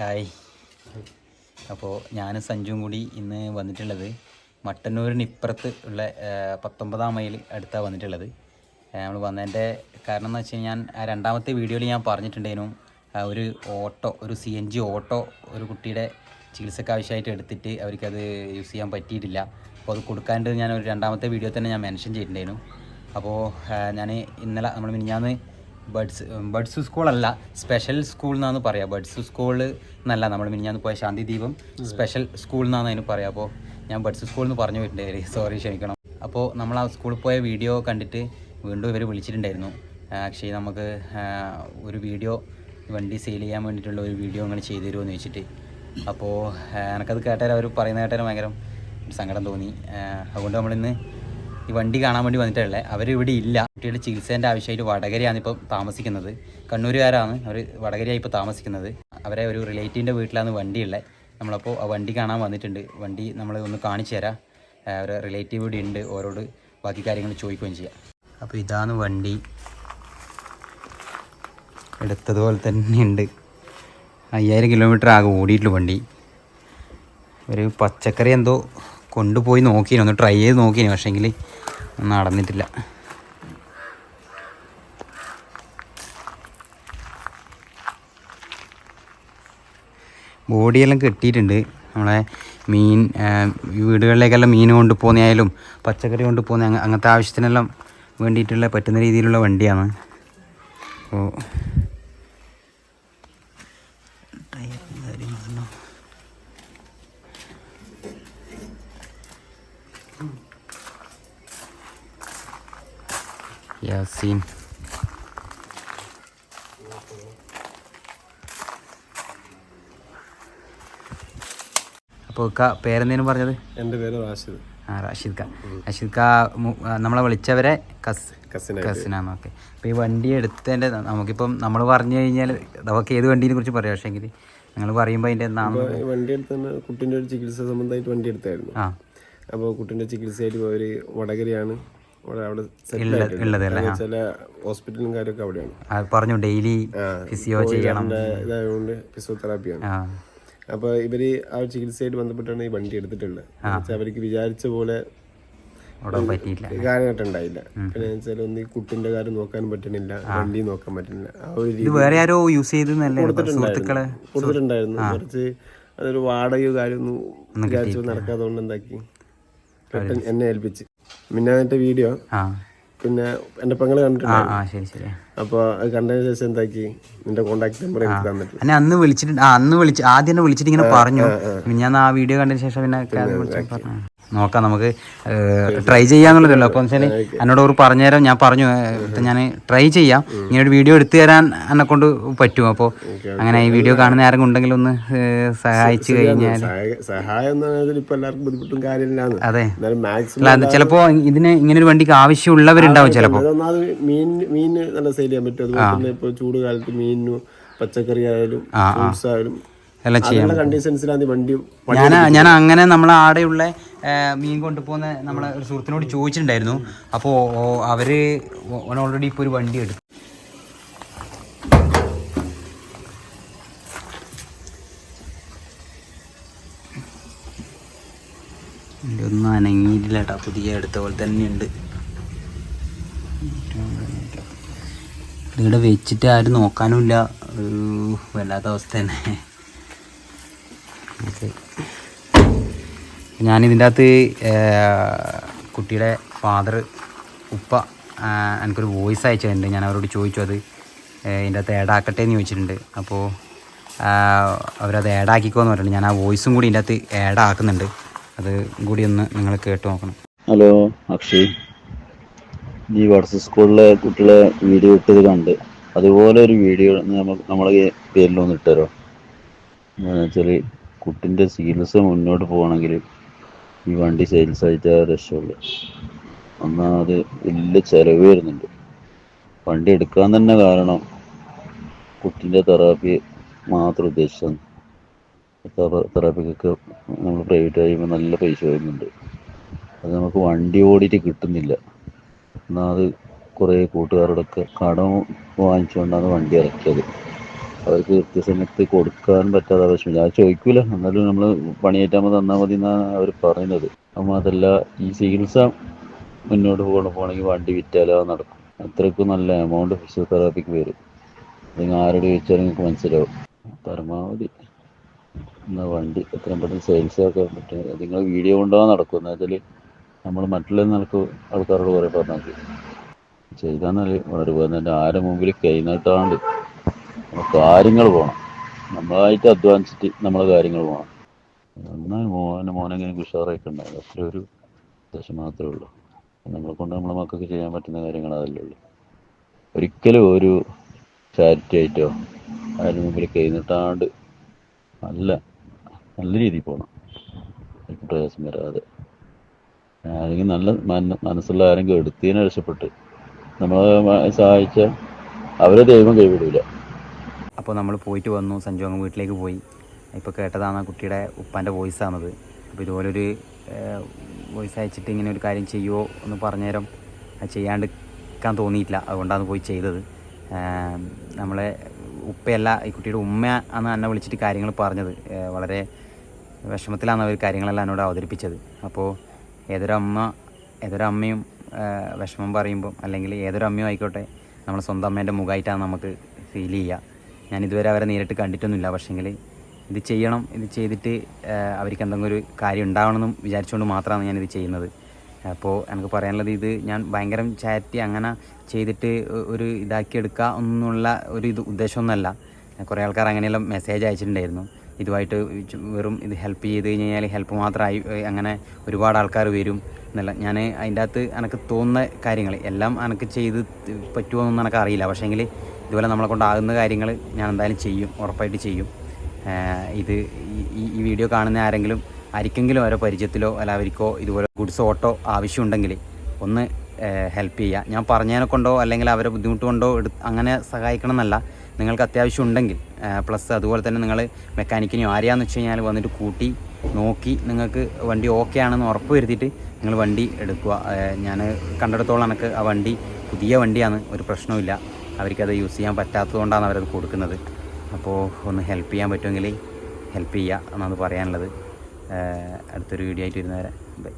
Hi. അപ്പോൾ ഞാനും സഞ്ജുവും കൂടി ഇന്ന് വന്നിട്ടുള്ളത് മട്ടന്നൂരിന് ഇപ്പുറത്ത് ഉള്ള പത്തൊമ്പതാം മൈൽ അടുത്താണ് വന്നിട്ടുള്ളത്. നമ്മൾ വന്നതിന്റെ കാരണം എന്ന് വെച്ച് കഴിഞ്ഞാൽ ആ രണ്ടാമത്തെ വീഡിയോയിൽ ഞാൻ പറഞ്ഞിട്ടുണ്ടായിരുന്നു ഒരു ഓട്ടോ ഒരു സി എൻ ജി ഓട്ടോ ഒരു കുട്ടിയുടെ ചികിത്സയ്ക്ക് ആവശ്യമായിട്ട് എടുത്തിട്ട് അവർക്കത് യൂസ് ചെയ്യാൻ പറ്റിയിട്ടില്ല. അപ്പോൾ അത് കൊടുക്കാണ്ട് ഞാൻ ഒരു രണ്ടാമത്തെ വീഡിയോ തന്നെ ഞാൻ മെൻഷൻ ചെയ്തിട്ടുണ്ടായിരുന്നു. അപ്പോൾ ഞാൻ ഇന്നലെ നമ്മൾ മിനിഞ്ഞാന്ന് ബഡ്സ് ബഡ്സ് സ്കൂളല്ല സ്പെഷ്യൽ സ്കൂൾ എന്നാണ് പറയുക ബഡ്സ് സ്കൂൾ എന്നല്ല നമ്മൾ മിനിഞ്ഞാന്ന് പോയ ശാന്തി ദീപം സ്പെഷ്യൽ സ്കൂൾ എന്നാണ് അതിന് പറയുക അപ്പോൾ ഞാൻ ബഡ്സ് സ്കൂൾ എന്ന് പറഞ്ഞു വിട്ടിട്ടുണ്ട് സോറി ക്ഷമിക്കണം. അപ്പോൾ നമ്മൾ ആ സ്കൂളിൽ പോയ വീഡിയോ കണ്ടിട്ട് വീണ്ടും ഇവർ വിളിച്ചിട്ടുണ്ടായിരുന്നു. ആക്ച്വലി നമുക്ക് ഒരു വീഡിയോ വണ്ടി സെയിൽ ചെയ്യാൻ വേണ്ടിയിട്ടുള്ള ഒരു വീഡിയോ അങ്ങനെ ചെയ്തു തരുമോ എന്ന് ചോദിച്ചിട്ട് അപ്പോൾ എനിക്കത് കേട്ടാൽ അവർ പറയുന്ന കേട്ടാൽ ഭയങ്കര സങ്കടം തോന്നി. അതുകൊണ്ട് നമ്മളിന്ന് ഈ വണ്ടി കാണാൻ വേണ്ടി വന്നിട്ടുള്ളത് അവർ ഇവിടെ ഇല്ല. കുട്ടിയുടെ ചികിത്സേന്റെ ആവശ്യമായിട്ട് വടകരയാണ് ഇപ്പോൾ താമസിക്കുന്നത്. കണ്ണൂരുകാരാണ് അവർ വടകരയായി ഇപ്പോൾ താമസിക്കുന്നത്. അവരെ ഒരു റിലേറ്റീവിന്റെ വീട്ടിലാണ് വണ്ടിയുള്ളത് നമ്മളപ്പോൾ ആ വണ്ടി കാണാൻ വന്നിട്ടുണ്ട്. വണ്ടി നമ്മൾ ഒന്ന് കാണിച്ചു തരാം. അവരെ റിലേറ്റീവ് ഇവിടെ ഉണ്ട്. ഓരോട് ബാക്കി കാര്യങ്ങൾ ചോദിക്കുകയും ചെയ്യാം. അപ്പോൾ ഇതാണ് വണ്ടി. എടുത്തതുപോലെ തന്നെ ഉണ്ട്. അയ്യായിരം കിലോമീറ്റർ ആകെ ഓടിയിട്ടുള്ള വണ്ടി. ഒരു പച്ചക്കറി എന്തോ കൊണ്ടുപോയി നോക്കിയിരുന്നു ഒന്ന് ട്രൈ ചെയ്ത് നോക്കിയിരുന്നു പക്ഷേങ്കിൽ നടന്നിട്ടില്ല. ബോഡിയെല്ലാം കെട്ടിയിട്ടുണ്ട്. നമ്മളെ മീൻ വീടുകളിലേക്കെല്ലാം മീൻ കൊണ്ടുപോകുന്നതായാലും പച്ചക്കറി കൊണ്ടുപോകുന്ന അങ്ങ- അങ്ങനത്തെ ആവശ്യത്തിനെല്ലാം വേണ്ടിയിട്ടുള്ള പറ്റുന്ന രീതിയിലുള്ള വണ്ടിയാണ്. അപ്പോൾ യാസീൻ അപ്പോൾ ഇക്ക പേരെന്തേലും പറഞ്ഞത്? എന്റെ പേര് റാഷിദ്. ആ റാഷിദ് ഖാ റാഷിദ് ഖാ നമ്മളെ വിളിച്ചവരെ കസ് കസിനാണ് ഓക്കെ. അപ്പോൾ ഈ വണ്ടി എടുത്തതിന്റെ നമുക്കിപ്പം നമ്മൾ പറഞ്ഞു കഴിഞ്ഞാൽ നമുക്ക് ഏത് വണ്ടീനെ കുറിച്ച് പറയാം? പക്ഷേങ്കിൽ നിങ്ങൾ പറയുമ്പോൾ അതിന്റെ നാമം വണ്ടി എടുത്ത് കുട്ടിന്റെ കുട്ടീന്റെ ഒരു ചികിത്സ സംബന്ധമായിട്ട് വണ്ടി എടുത്തായിരുന്നു. ആ. അപ്പോൾ കുട്ടീന്റെ ചികിത്സയായിട്ട് ഒരു വടകരയാണ്. ചില ഹോസ്പിറ്റലും കാര്യമൊക്കെ അവിടെയാണ്. ആ പറഞ്ഞു ഡെയിലി ഫിസിയോ ചെയ്യണം. ഇതായതുകൊണ്ട് ഫിസിയോതെറാപ്പിയാണ് ആ. അപ്പോൾ ഇവർ ആ ചികിത്സയായിട്ട് ബന്ധപ്പെട്ടാണ് ഈ വണ്ടി എടുത്തിട്ടുള്ളത്. അവർക്ക് വിചാരിച്ച പോലെ കാര്യമായിട്ട് ഉണ്ടായില്ല. പിന്നെ വെച്ചാൽ ഒന്ന് ഈ കുട്ടിന്റെ കാര്യം നോക്കാൻ പറ്റണില്ല വണ്ടി നോക്കാൻ പറ്റണില്ല ആ ഒരു വേറെ ആരോ യൂസ് സുഹൃത്തുക്കളെ? കൊടുത്തിട്ടുണ്ടായിരുന്നു. കുറച്ച് അതൊരു വാടകയോ കാര്യമൊന്നും വിചാരിച്ചു നടക്കാത്തതുകൊണ്ട് എന്താക്കി? പെട്ടെന്ന് എന്നെ ഏൽപ്പിച്ച്. മിന്നാത്തെ വീഡിയോ പിന്നെ എന്റെ പെങ്ങൾ കണ്ടിട്ടുണ്ട്. അത് കണ്ടതിന് ശേഷം എന്താക്കി? നിന്റെ കോണ്ടാക്ട് നമ്പർ എനിക്ക് തന്നിട്ട് എന്നെ അന്ന് വിളിച്ചിട്ട് ആ അന്ന് വിളിച്ച് ആദ്യം തന്നെ വിളിച്ചിട്ട് ഇങ്ങനെ പറഞ്ഞു. ഞാൻ ആ വീഡിയോ കണ്ടതിന് ശേഷം പിന്നെ നോക്കാം നമുക്ക് ട്രൈ ചെയ്യാന്നുള്ളതല്ലോ. അപ്പോൾ വെച്ചാൽ എന്നോട് ഒരു പറഞ്ഞുതരാം. ഞാൻ പറഞ്ഞു ഞാൻ ട്രൈ ചെയ്യാം. ഇങ്ങനെ ഒരു വീഡിയോ എടുത്തു തരാൻ എന്നെ കൊണ്ട് പറ്റും അപ്പോൾ അങ്ങനെ ഈ വീഡിയോ കാണുന്ന ആരെങ്കിലും ഉണ്ടെങ്കിൽ ഒന്ന് സഹായിച്ചു കഴിഞ്ഞാൽ അതെ. അല്ല ചിലപ്പോ ഇതിന് ഇങ്ങനെ ഒരു വണ്ടിക്ക് ആവശ്യമുള്ളവരുണ്ടാവും അതൊന്നാമത് മീൻ മീൻ നല്ല സെയിൽ ചെയ്യാൻ പറ്റും. അതുപോലെ ഇപ്പോൾ ചൂട് കാലത്ത് മീനും പച്ചക്കറി ആയാലും ഫ്രൂട്ട്സ് ആയാലും എല്ലാം ചെയ്യാം അങ്ങനെയുള്ള കണ്ടീഷൻസിലാണ് ഈ വണ്ടി ഞാൻ ഞാൻ അങ്ങനെ നമ്മളെ ആടെയുള്ള മീൻ കൊണ്ടുപോകുന്ന നമ്മളെ ഒരു സുഹൃത്തിനോട് ചോദിച്ചിട്ടുണ്ടായിരുന്നു. അപ്പോൾ അവർ ഓൾറെഡി ഇപ്പോൾ ഒരു വണ്ടി എടുത്തു. എന്റെ ഒന്നും അനങ്ങിയിട്ടില്ല കേട്ടോ പുതിയ എടുത്ത പോലെ തന്നെയുണ്ട്. ഇവിടെ വെച്ചിട്ട് ആരും നോക്കാനുമില്ല. ഒരു വല്ലാത്ത അവസ്ഥ തന്നെ. ഓക്കെ. ഞാനിതിന്റെ അകത്ത് കുട്ടിയുടെ ഫാദർ ഉപ്പ എനിക്കൊരു വോയിസ് അയച്ചിട്ടുണ്ട്. ഞാൻ അവരോട് ചോദിച്ചു അത് ഇതിന്റെ അകത്ത് ആഡാക്കട്ടെ എന്ന് ചോദിച്ചിട്ടുണ്ട്. അപ്പോൾ അവരത് ആഡാക്കിക്കോന്ന് പറഞ്ഞിട്ടുണ്ട്. ഞാൻ ആ വോയിസും കൂടി ഇതിന്റെ അകത്ത് ആഡാക്കുന്നുണ്ട് അത് കൂടി ഒന്ന് നിങ്ങൾ കേട്ട് നോക്കണം. ഹലോ അക്ഷയ്. ഈ വാട്സപ്പ് സ്കൂളിലെ കുട്ടികളെ വീഡിയോ ഇട്ടത് കണ്ട്. അതുപോലെ ഒരു വീഡിയോ നമ്മളെ പേരിലൊന്ന് ഇട്ടുതരോ വെച്ചാൽ കുട്ടിന്റെ ചികിത്സ മുന്നോട്ട് പോകണമെങ്കിൽ ഈ വണ്ടി സെയിൽസ് ആയിട്ട് രക്ഷമുള്ളു ഒന്നാമത് വലിയ ചിലവ് വരുന്നുണ്ട്. വണ്ടി എടുക്കാൻ തന്നെ കാരണം കുട്ടിന്റെ തെറാപ്പി മാത്രം ഉദ്ദേശിച്ചാണ് തെറാപ്പിക്കൊക്കെ നമ്മൾ പ്രൈവറ്റ് ആയി നല്ല പൈസ വരുന്നുണ്ട്. അത് നമുക്ക് വണ്ടി ഓടിയിട്ട് കിട്ടുന്നില്ല. എന്നാൽ അത് കുറേ കൂട്ടുകാരോടൊക്കെ കടം വാങ്ങിച്ചുകൊണ്ടാണ് വണ്ടി ഇറക്കിയത്. അവർക്ക് കൃത്യസമയത്ത് കൊടുക്കാൻ പറ്റാതെ വിഷമില്ല ഞാൻ ചോദിക്കൂല. എന്നാലും നമ്മൾ പണിയേറ്റാകുമ്പോൾ തന്നാൽ മതി എന്നാണ് അവർ പറയുന്നത്. അപ്പം അതല്ല ഈ ചികിത്സ മുന്നോട്ട് പോകണം പോകണമെങ്കിൽ വണ്ടി വിറ്റാലോ നടക്കും. അത്രയ്ക്കും നല്ല എമൗണ്ട് ഫിസിയോതെറാപ്പിക്ക് വരും. നിങ്ങൾ ആരോട് ചോദിച്ചാലും നിങ്ങൾക്ക് മനസ്സിലാവും. പരമാവധി. എന്നാ വണ്ടി എത്രയും പെട്ടെന്ന് സെയിൽസ് ആക്കാൻ പറ്റും. നിങ്ങൾ വീഡിയോ കൊണ്ടുപോകാൻ നടക്കും. എന്നാൽ നമ്മൾ മറ്റുള്ള നിലയ്ക്ക് ആൾക്കാരോട് കുറേ പറഞ്ഞാൽ ചെയ്താൽ വളരെ എന്റെ ആരെ മുമ്പിൽ കൈ നീട്ടാണ്ട് കാര്യങ്ങൾ പോകണം നമ്മളായിട്ട് അധ്വാനിച്ചിട്ട് നമ്മളെ കാര്യങ്ങൾ പോകണം എന്നാൽ മോനെ മോനെങ്ങനെ ഉഷാറായിട്ട് ഉണ്ടാവും. അത്ര ഒരു ദശ മാത്രമേ ഉള്ളൂ. നമ്മളെ കൊണ്ട് നമ്മളെ മക്കൾക്ക് ചെയ്യാൻ പറ്റുന്ന കാര്യങ്ങൾ അതല്ലേ ഉള്ളൂ. ഒരിക്കലും ഒരു ചാരിറ്റി ആയിട്ടോ അതിന് മുമ്പിൽ കൈ നീട്ടാണ്ട് നല്ല നല്ല രീതിയിൽ പോകണം പ്രയാസം വരാതെ. ആരെങ്കിലും നല്ല മന- മനസ്സുള്ള ആരെങ്കിലും എടുത്തതിനെ രക്ഷപ്പെട്ട് നമ്മളെ സഹായിച്ച അവരെ ദൈവം കൈവിടില്ല അപ്പോൾ നമ്മൾ പോയിട്ട് വന്നു. സഞ്ജു അങ്ങ് വീട്ടിലേക്ക് പോയി. ഇപ്പോൾ കേട്ടതാണ് കുട്ടിയുടെ ഉപ്പാന്റെ വോയിസ് ആണത് അപ്പോൾ ഇതുപോലൊരു വോയിസ് അയച്ചിട്ട് ഇങ്ങനെ ഒരു കാര്യം ചെയ്യുമോ എന്ന് പറഞ്ഞേരം അത് ചെയ്യാണ്ടിരിക്കാൻ തോന്നിയിട്ടില്ല. അതുകൊണ്ടാണ് പോയി ചെയ്തത്. നമ്മളെ ഉപ്പയല്ല ഈ കുട്ടിയുടെ ഉമ്മ ആണ് എന്നെ വിളിച്ചിട്ട് കാര്യങ്ങൾ പറഞ്ഞത്. വളരെ വിഷമത്തിലാണ് അവർ കാര്യങ്ങളെല്ലാം എന്നോട് അവതരിപ്പിച്ചത്. അപ്പോൾ ഏതൊരമ്മ ഏതൊരമ്മയും വിഷമം പറയുമ്പം അല്ലെങ്കിൽ ഏതൊരമ്മയും ആയിക്കോട്ടെ നമ്മുടെ സ്വന്തം അമ്മേന്റെ മുഖമായിട്ടാണ് നമുക്ക് ഫീൽ ചെയ്യുക. ഞാൻ ഇതുവരെ അവരെ നേരിട്ട് കണ്ടിട്ടൊന്നുമില്ല. പക്ഷേങ്കിൽ ഇത് ചെയ്യണം ഇത് ചെയ്തിട്ട് അവർക്ക് എന്തെങ്കിലും ഒരു കാര്യം ഉണ്ടാവണമെന്നും വിചാരിച്ചുകൊണ്ട് മാത്രമാണ് ഞാനിത് ചെയ്യുന്നത്. അപ്പോൾ എനിക്ക് പറയാനുള്ളത് ഇത് ഞാൻ ഭയങ്കരം ചാരിറ്റി അങ്ങനെ ചെയ്തിട്ട് ഒരു ഇതാക്കി എടുക്കുക എന്നുള്ള ഒരു ഇത് ഉദ്ദേശമൊന്നുമല്ല. കുറേ ആൾക്കാർ അങ്ങനെയെല്ലാം മെസ്സേജ് അയച്ചിട്ടുണ്ടായിരുന്നു. ഇതുമായിട്ട് വെറും ഇത് ഹെൽപ്പ് ചെയ്ത് കഴിഞ്ഞാൽ ഹെൽപ്പ് മാത്രമായി അങ്ങനെ ഒരുപാട് ആൾക്കാർ വരും എന്നല്ല. ഞാൻ അതിന്റെ അകത്ത് എനിക്ക് തോന്നുന്ന കാര്യങ്ങൾ എല്ലാം എനിക്ക് ചെയ്ത് പറ്റുമോ എന്നൊന്നും എനിക്ക് അറിയില്ല. പക്ഷേങ്കിൽ ഇതുപോലെ നമ്മളെ കൊണ്ടാകുന്ന കാര്യങ്ങൾ ഞാൻ എന്തായാലും ചെയ്യും ഉറപ്പായിട്ട് ചെയ്യും. ഇത് ഈ- വീഡിയോ കാണുന്ന ആരെങ്കിലും ആർക്കെങ്കിലും ഓരോ പരിചയത്തിലോ അല്ല അവർക്കോ ഇതുപോലെ ഗുഡ്സ് ഓട്ടോ ആവശ്യമുണ്ടെങ്കിൽ ഒന്ന് ഹെൽപ്പ് ചെയ്യുക. ഞാൻ പറഞ്ഞതിനെ കൊണ്ടോ അല്ലെങ്കിൽ അവരെ ബുദ്ധിമുട്ട് കൊണ്ടോ അങ്ങനെ സഹായിക്കണം എന്നല്ല നിങ്ങൾക്ക് അത്യാവശ്യം ഉണ്ടെങ്കിൽ പ്ലസ് അതുപോലെ തന്നെ നിങ്ങൾ മെക്കാനിക്കിനെയോ ആരെയാന്ന് വെച്ച് കഴിഞ്ഞാൽ വന്നിട്ട് കൂട്ടി നോക്കി നിങ്ങൾക്ക് വണ്ടി ഓക്കെ ആണെന്ന് ഉറപ്പ് വരുത്തിയിട്ട് നിങ്ങൾ വണ്ടി എടുക്കുക. ഞാൻ കണ്ടെടുത്തോളം എനിക്ക് ആ വണ്ടി പുതിയ വണ്ടിയാണ് ഒരു പ്രശ്നവുമില്ല. അവർക്കത് യൂസ് ചെയ്യാൻ പറ്റാത്തതുകൊണ്ടാണ് അവരത് കൊടുക്കുന്നത്. അപ്പോൾ ഒന്ന് ഹെൽപ്പ് ചെയ്യാൻ പറ്റുമെങ്കിൽ ഹെൽപ്പ് ചെയ്യുക എന്നാണ് പറയാനുള്ളത്. അടുത്തൊരു വീഡിയോ ആയിട്ട് വരുന്നവരെ ബൈ